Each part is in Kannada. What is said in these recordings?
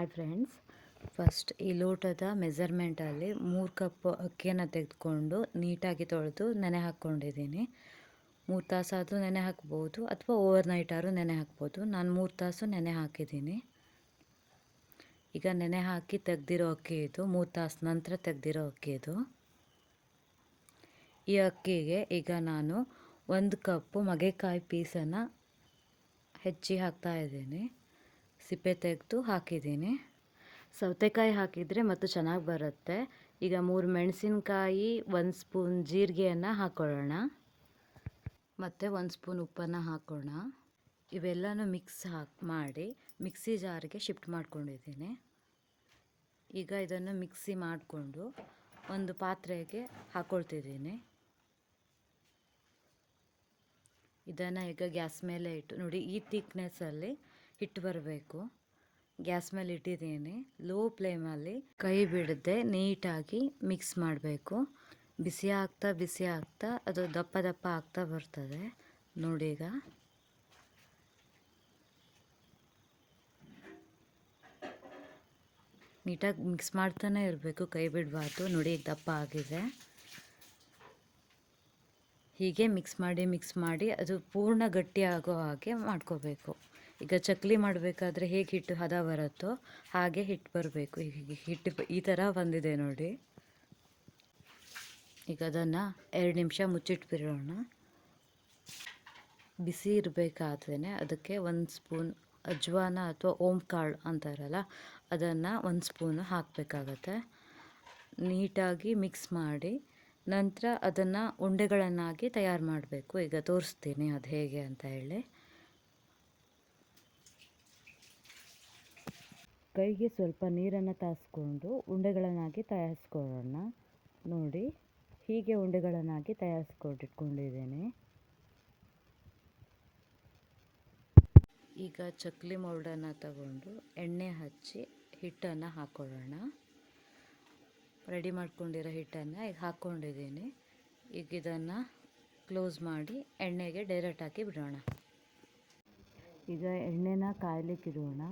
ಹಾಯ್ ಫ್ರೆಂಡ್ಸ್ ಫಸ್ಟ್ ಈ ಲೋಟದ ಮೆಸರ್ಮೆಂಟಲ್ಲಿ ಮೂರು ಕಪ್ ಅಕ್ಕಿಯನ್ನು ತೆಗೆದುಕೊಂಡು ನೀಟಾಗಿ ತೊಳೆದು ನೆನೆ ಹಾಕ್ಕೊಂಡಿದ್ದೀನಿ. ಮೂರು ತಾಸಾದರೂ ನೆನೆ ಹಾಕ್ಬೋದು ಅಥವಾ ಓವರ್ ನೈಟ್ ಆದರೂ ನೆನೆ ಹಾಕ್ಬೋದು. ನಾನು ಮೂರು ತಾಸು ನೆನೆ ಹಾಕಿದ್ದೀನಿ. ಈಗ ನೆನೆ ಹಾಕಿ ತೆಗ್ದಿರೋ ಅಕ್ಕಿ ಇದು, ಮೂರು ತಾಸು ನಂತರ ತೆಗ್ದಿರೋ ಅಕ್ಕಿ ಇದು. ಈ ಅಕ್ಕಿಗೆ ಈಗ ನಾನು ಒಂದು ಕಪ್ಪು ಮಗೆಕಾಯಿ ಪೀಸನ್ನು ಹೆಚ್ಚಿ ಹಾಕ್ತಾ ಇದ್ದೀನಿ. ಸಿಪ್ಪೆ ತೆಗೆದು ಹಾಕಿದ್ದೀನಿ. ಸೌತೆಕಾಯಿ ಹಾಕಿದರೆ ಮತ್ತು ಚೆನ್ನಾಗಿ ಬರುತ್ತೆ. ಈಗ ಮೂರು ಮೆಣಸಿನಕಾಯಿ, ಒಂದು ಸ್ಪೂನ್ ಜೀರಿಗೆಯನ್ನು ಹಾಕ್ಕೊಳ್ಳೋಣ ಮತ್ತು ಒಂದು ಸ್ಪೂನ್ ಉಪ್ಪನ್ನು ಹಾಕೋಣ ಇವೆಲ್ಲನೂ ಮಿಕ್ಸ್ ಹಾಕಿ, ಮಾಡಿ ಮಿಕ್ಸಿ ಜಾರಿಗೆ ಶಿಫ್ಟ್ ಮಾಡ್ಕೊಂಡಿದ್ದೀನಿ. ಈಗ ಇದನ್ನು ಮಿಕ್ಸಿ ಮಾಡಿಕೊಂಡು ಒಂದು ಪಾತ್ರೆಗೆ ಹಾಕ್ಕೊಳ್ತಿದ್ದೀನಿ ಇದನ್ನು ಈಗ ಗ್ಯಾಸ್ ಮೇಲೆ ಇಟ್ಟು ನೋಡಿ ಈ ಥಿಕ್ನೆಸ್ಸಲ್ಲಿ ಹಿಟ್ಟು ಬರಬೇಕು. ಗ್ಯಾಸ್ ಮೇಲೆ ಇಟ್ಟಿದ್ದೀನಿ. ಲೋ ಫ್ಲೇಮಲ್ಲಿ ಕೈ ಬಿಡದೆ ನೀಟಾಗಿ ಮಿಕ್ಸ್ ಮಾಡಬೇಕು. ಬಿಸಿ ಆಗ್ತಾ ಬಿಸಿ ಆಗ್ತಾ, ಅದು ದಪ್ಪ ದಪ್ಪ ಆಗ್ತಾ ಬರ್ತದೆ. ನೋಡಿ ಈಗ. ನೀಟಾಗಿ ಮಿಕ್ಸ್ ಮಾಡ್ತಾನೆ ಇರಬೇಕು. ಕೈ ಬಿಡಬಾರ್ದು. ನೋಡಿ ದಪ್ಪ ಆಗಿದೆ. ಹೀಗೆ ಮಿಕ್ಸ್ ಮಾಡಿ ಮಿಕ್ಸ್ ಮಾಡಿ ಅದು ಪೂರ್ಣ ಗಟ್ಟಿ ಆಗೋ ಹಾಗೆ ಮಾಡ್ಕೋಬೇಕು. ಈಗ ಚಕ್ಲಿ ಮಾಡಬೇಕಾದ್ರೆ ಹೇಗೆ ಹಿಟ್ಟು ಹದ ಬರುತ್ತೋ ಹಾಗೆ ಹಿಟ್ಟು ಬರಬೇಕು. ಈಗ ಹಿಟ್ಟು ಈ ಥರ ಬಂದಿದೆ ನೋಡಿ. ಈಗ ಅದನ್ನು ಎರಡು ನಿಮಿಷ ಮುಚ್ಚಿಟ್ಬಿಡೋಣ. ಬಿಸಿ ಇರಬೇಕಾದ್ರೆ ಅದಕ್ಕೆ ಒಂದು ಸ್ಪೂನ್ ಅಜ್ವಾನ ಅಥವಾ ಓಮ್ ಕಾಳು ಅಂತಾರಲ್ಲ, ಅದನ್ನು ಒಂದು ಸ್ಪೂನು ಹಾಕಬೇಕಾಗತ್ತೆ. ನೀಟಾಗಿ ಮಿಕ್ಸ್ ಮಾಡಿ ನಂತರ ಅದನ್ನು ಉಂಡೆಗಳನ್ನಾಗಿ ತಯಾರು ಮಾಡಬೇಕು. ಈಗ ತೋರಿಸ್ತೀನಿ ಅದು ಹೇಗೆ ಅಂತ ಹೇಳಿ. ಕೈಗೆ ಸ್ವಲ್ಪ ನೀರನ್ನು ತಾಸ್ಕೊಂಡು ಉಂಡೆಗಳನ್ನಾಗಿ ತಯಾರಿಸ್ಕೊಳ್ಳೋಣ. ನೋಡಿ, ಹೀಗೆ ಉಂಡೆಗಳನ್ನಾಗಿ ತಯಾರಿಸ್ಕೊಂಡಿಟ್ಕೊಂಡಿದ್ದೇನೆ ಈಗ ಚಕ್ಲಿ ಮೌಡನ್ನು ತಗೊಂಡು ಎಣ್ಣೆ ಹಚ್ಚಿ ಹಿಟ್ಟನ್ನು ಹಾಕ್ಕೊಳ್ಳೋಣ ರೆಡಿ ಮಾಡ್ಕೊಂಡಿರೋ ಹಿಟ್ಟನ್ನು ಈಗ ಹಾಕ್ಕೊಂಡಿದ್ದೀನಿ ಈಗ ಇದನ್ನು ಕ್ಲೋಸ್ ಮಾಡಿ ಎಣ್ಣೆಗೆ ಡೈರೆಕ್ಟ್ ಹಾಕಿ ಬಿಡೋಣ. ಈಗ ಎಣ್ಣೆನ ಕಾಯಲಿಕ್ಕಿಡೋಣ.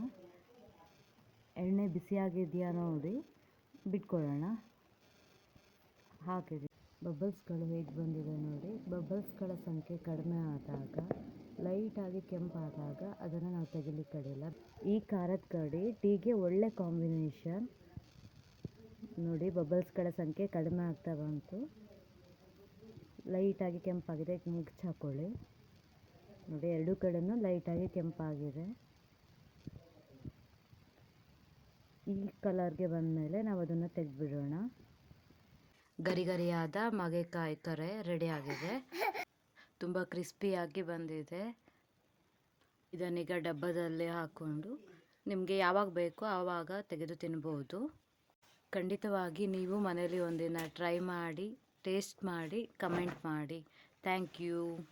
ಎಣ್ಣೆ ಬಿಸಿಯಾಗಿದೆಯಾ ನೋಡಿ ಬಿಟ್ಕೊಳ್ಳೋಣ. ಹಾಕಿದೆ ಬಬಲ್ಸ್ಗಳು ಹೇಗೆ ಬಂದಿದೆ ನೋಡಿ. ಬಬಲ್ಸ್ಗಳ ಸಂಖ್ಯೆ ಕಡಿಮೆ ಆದಾಗ, ಲೈಟಾಗಿ ಕೆಂಪಾದಾಗ ಅದನ್ನು ನಾವು ತೆಗಿಲಿಕ್ಕೆ ಕಡಿಯಲ್ಲ ಈ ಖಾರದ ಕಡಿ ಟೀಗೆ ಒಳ್ಳೆ ಕಾಂಬಿನೇಷನ್. ನೋಡಿ, ಬಬಲ್ಸ್ಗಳ ಸಂಖ್ಯೆ ಕಡಿಮೆ ಆಗ್ತಾ ಬಂತು. ಲೈಟಾಗಿ ಕೆಂಪಾಗಿದೆ. ಮುಗ್ಚ್ ಹಾಕ್ಕೊಳ್ಳಿ ನೋಡಿ, ಎರಡೂ ಕಡೆಯೂ ಲೈಟಾಗಿ ಕೆಂಪಾಗಿದೆ. ಈ ಕಲರ್ಗೆ ಬಂದಮೇಲೆ ನಾವು ಅದನ್ನು ತೆಗೆದುಬಿಡೋಣ. ಗರಿ ಗರಿಯಾದ ಮಗೆಕಾಯಿ ತೊರೆ ರೆಡಿ ಆಗಿದೆ. ತುಂಬ ಕ್ರಿಸ್ಪಿಯಾಗಿ ಬಂದಿದೆ. ಇದನ್ನೀಗ ಡಬ್ಬದಲ್ಲಿ ಹಾಕ್ಕೊಂಡು ನಿಮಗೆ ಯಾವಾಗ ಬೇಕೋ ಆವಾಗ ತೆಗೆದು ತಿನ್ಬೋದು. ಖಂಡಿತವಾಗಿ ನೀವು ಮನೇಲಿ ಒಂದಿನ ಟ್ರೈ ಮಾಡಿ ಟೇಸ್ಟ್ ಮಾಡಿ ಕಮೆಂಟ್ ಮಾಡಿ. Thank you